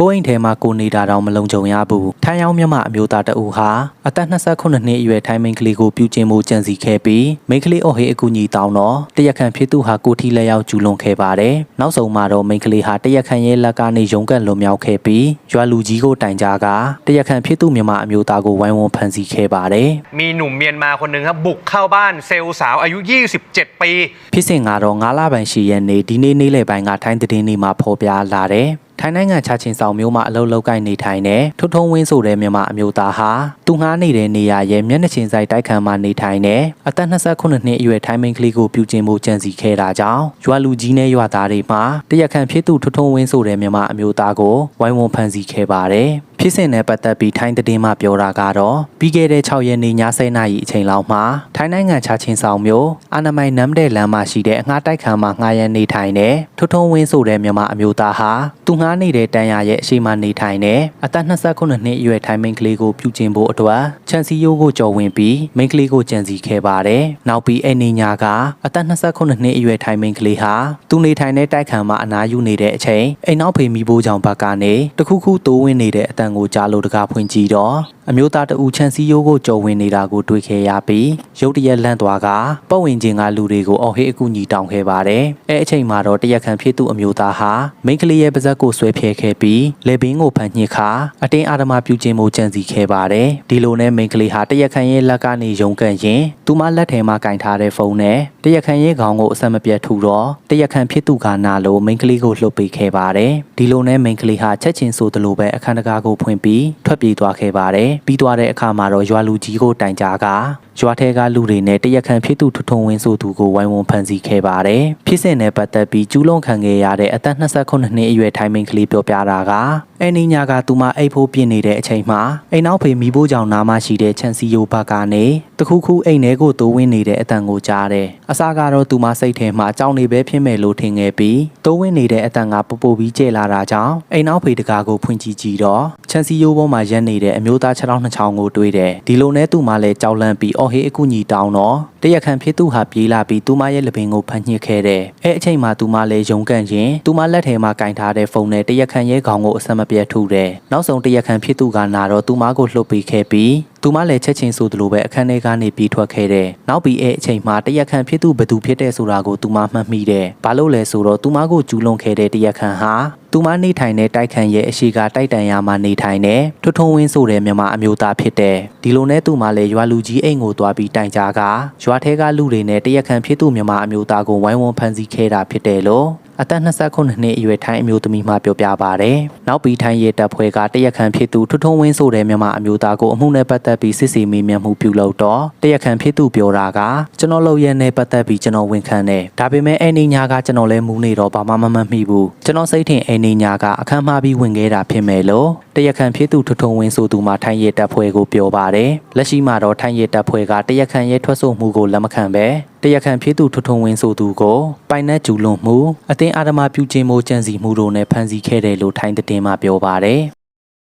ကိုယ်အိမ်ထဲမှာကိုနေတာတော့မလုံခြုံရဘူးထိုင်းရောက်မြမအမျိုးသားတအူဟာအသက်29နှစ်အရွယ်ထိုင်းမိန်းကလေးကိုပြုကျင်းမှုကြံစီခဲ့ပြီးမိန်းကလေးအော်ဟေးအကူညီတောင်းတော့တရက်ခန့်ဖြစ်သူဟာကိုထီလက်ရောက်ကျူးလွန်ခဲ့ပါတယ်နောက်ဆုံးမှာတော့မိန်းကလေးဟာတရက်ခန့်ရဲ့လက်ကနေရုံးကန်လွန်မြောက်ခဲ့ပြီးရွာလူကြီးကိုတိုင်ကြားကတရက်ခန့်ဖြစ်သူမြမအမျိုးသားကိုဝိုင်းဝန်းဖမ်းဆီးခဲ့ပါတယ် มีหนุ่มเมียนมาคนหนึ่งครับบุกเข้าบ้านเซลล์สาวอายุ 27 ปี ဖြစ်စဉ်ကတော့9လပိုင်းရှိရက်နေ့ဒီနေ့နေ့လယ်ပိုင်းကထိုင်းသတင်းတွေမှာဖော်ပြလာတယ်။ ထိုင်းနိုင်ငံချချင်းဆောင်မျိုးမှာအလုပ်လုပ်ကိုင်နေထိုင်တဲ့ထွတ်ထုံးဝင်းဆိုတဲ့မြန်မာအမျိုးသားဟာသူငှားနေတဲ့နေရာရဲ့မျက်နှာချင်းဆိုင်တိုက်ခန်းမှာနေထိုင်တဲ့အသက်29နှစ်အရွယ်ထိုင်းမိန်းကလေးကိုပြုကျင်းမှုကြံစီခဲ့တာကြောင့်ရွာလူကြီးနဲ့ရွာသားတွေမှတရက်ခန့်ဖြစ်သူထွတ်ထုံးဝင်းဆိုတဲ့မြန်မာအမျိုးသားကိုဝိုင်းဝန်းဖမ်းဆီးခဲ့ပါတယ်။ ဖြစ်စဉ်နဲ့ပတ်သက်ပြီးထိုင်းသတင်းမှပြောတာကတော့ပြီးခဲ့တဲ့6ရက်နေ့ည7:00နာရီအချိန်လောက်မှာထိုင်းနိုင်ငံချချင်းဆောင်မျိုးအာနမိုင်နမ်တဲ့လမ်းမှာရှိတဲ့အငှားတိုက်ခန်းမှာငှားရမ်းနေထိုင်တဲ့ထွတ်ထုံးဝင်းဆိုတဲ့မြန်မာအမျိုးသားဟာသူငှားနေတဲ့တန်ရရဲ့အရှိမနေထိုင်တဲ့အသက်29နှစ်အရွယ်ထိုင်းမိန်းကလေးကိုပြုကျင်းဖို့အတွက်ချန်စီယိုကိုကြော်ဝင်ပြီးမိန်းကလေးကိုကြံစီခဲ့ပါတယ်။နောက်ပြီးအဲ့နေညာကအသက်29နှစ်အရွယ်ထိုင်းမိန်းကလေးဟာသူနေထိုင်တဲ့တိုက်ခန်းမှာအနားယူနေတဲ့အချိန်အိမ်နောက်ဖေမိဖို့ကြောင့်ဘက်ကနေတခုခုတိုးဝင်နေတဲ့အတန်ကိုကြားလို့တကားဖွင့်ကြည့်တော့အမျိုးသားတဦးချန်စီယိုကိုကြော်ဝင်နေတာကိုတွေ့ခဲ့ရပြီးရုတ်တရက်လန့်သွားကပတ်ဝန်းကျင်ကလူတွေကိုအော်ဟေးအကူညီတောင်းခဲ့ပါတယ်။အဲအချိန်မှာတော့တရက်ခံဖြစ်သူအမျိုးသားဟာမိန်းကလေးရဲ့ပါဇက်ကိုဆွဲဖျဲခဲ့ပြီးလေဘင်းကိုဖန်ညှစ်ခါအတင်းအာဓမပြုခြင်းမှုကြံစီခဲ့ပါတယ်။ဒီလိုနဲ့မိန်းကလေးဟာတရက်ခံရဲ့လက်ကနေရုံကန်ရင်သူမလက်ထဲမှာကင်ထားတဲ့ဖုန်းနဲ့တရက်ခံရဲ့ခေါင်းကိုအဆက်မပြတ်ထူတော့တရက်ခံဖြစ်သူကနာလို့မိန်းကလေးကိုလှုပ်ပေးခဲ့ပါတယ်။ဒီလိုနဲ့မိန်းကလေးဟာချက်ချင်းဆိုသလိုပဲအခန်းတကားကိုဖွင့်ပြီးထွက်ပြေးသွားခဲ့ပါတယ်။ပြီးသွားတဲ့အခါမှာတော့ရွာလူကြီးကိုတိုင်ကြားကရွာထဲကလူတွေနဲ့တရက်ခံဖြစ်သူထွထုံဝင်းဆိုသူကိုဝိုင်းဝန်းဖမ်းဆီးခဲ့ပါတယ်။ဖြစ်စဉ်နဲ့ပတ်သက်ပြီးကျူးလွန်ခံခဲ့ရတဲ့အသက်29နှစ်အရွယ်ထိုင်းမိန်းကလေးပြောပြတာကအဲ့ဒီညကသူမအိတ်ဖို့ပြင်နေတဲ့အချိန်မှာအိမ်နောက်ဖေမိဖို့ကြောင့်နာမရှိတဲ့ချန်စီယိုဘက်ကနေတခုခုအိမ်ထဲကိုတိုးဝင်နေတဲ့အတန်ကိုကြားတယ်။အစားကတော့သူမစိတ်ထဲမှာကြောင်နေပဲဖြစ်မယ်လို့ထင်ခဲ့ပြီးတိုးဝင်နေတဲ့အတန်ကပူပူပြီးကျဲလာတာကြောင့်အိမ်နောက်ဖေတကားကိုဖွင့်ကြည့်ကြည့်တော့ချန်စီယိုပေါ်မှာရက်နေတဲ့အမျိုးသား6ထောင်2ချောင်းကိုတွေ့တယ်။ဒီလိုနဲ့သူမလည်းကြောက်လန့်ပြီးအော်ဟေးအကူညီတောင်းတော့တရက်ခံဖြစ်သူဟာပြေးလာပြီးသူမရဲ့လက်ပင်ကိုဖန်ညှစ်ခဲ့တယ်။အဲအချိန်မှာသူမလည်းယုံကန်ရင်သူမလက်ထဲမှာကင်ထားတဲ့ဖုန်းနဲ့တရက်ခံရဲ့ခေါင်းကိုအဆက်မပြတ်ထုတယ်။နောက်ဆုံးတရက်ခံဖြစ်သူကနာတော့သူမကိုလှုပ်ပေးခဲ့ပြီးသူမလည်းချက်ချင်းဆိုသလိုပဲအခန်းထဲကနေပြီးထွက်ခဲ့တယ်။နောက်ပြီးအဲအချိန်မှာတရက်ခံဖြစ်သူဘသူဖြစ်တဲ့ဆိုတာကိုသူမမှတ်မိတယ်။ဘာလို့လဲဆိုတော့သူမကိုကျူးလွန်ခဲ့တဲ့တရက်ခံဟာသူမနေထိုင်တဲ့တိုက်ခန်းရဲ့အရှိကတိုက်တန်ရမှာနေထိုင်တဲ့ထွထုံဝင်းဆိုတဲ့မြန်မာအမျိုးသားဖြစ်တဲ့ဒီလိုနဲ့သူမလည်းရွာလူကြီးအိမ်ကိုသွားပြီးတိုင်ကြားကရွာထဲကလူတွေနဲ့တရက်ခံဖြစ်သူမြန်မာအမျိုးသားကိုဝိုင်းဝန်းဖမ်းဆီးခဲ့တာဖြစ်တယ်လို့ အသက်29နှစ်အရွယ်ထိုင်းအမျိုးသမီးမှပြောပြပါဗျ။နောက်ပြီးထိုင်းရဲတပ်ဖွဲ့ကတရက်ခံဖြစ်သူထွထုံဝင်းဆိုတဲ့မြန်မာအမျိုးသားကိုအမှုနဲ့ပတ်သက်ပြီးစစ်ဆေးမေးမြန်းမှုပြုလုပ်တော့တရက်ခံဖြစ်သူပြောတာကကျွန်တော်လုပ်ရတဲ့ပတ်သက်ပြီးကျွန်တော်ဝန်ခံတယ်။ဒါပေမဲ့အဲ့ဒီညကကျွန်တော်လည်းမူးနေတော့ဘာမှမမှတ်မိဘူး။ကျွန်တော်စိတ်ထင်အဲ့ဒီညကအခမ်းမှားပြီးဝင်ခဲ့တာဖြစ်မယ်လို့တရက်ခံဖြစ်သူထွထုံဝင်းဆိုသူမှထိုင်းရဲတပ်ဖွဲ့ကိုပြောပါတယ်။လက်ရှိမှာတော့ထိုင်းရဲတပ်ဖွဲ့ကတရက်ခံရဲထွက်ဆိုမှုကိုလက်မခံပဲတရက်ခံဖြစ်သူထွထုံဝင်းဆိုသူကိုပိုင်နက်ကျူလွန်မှုအတင်းအာဓမပြုခြင်းမိုးကြံစီမှုတို့နဲ့ဖမ်းဆီးခဲ့တယ်လို့ထိုင်းသတင်းမှပြောပါတယ်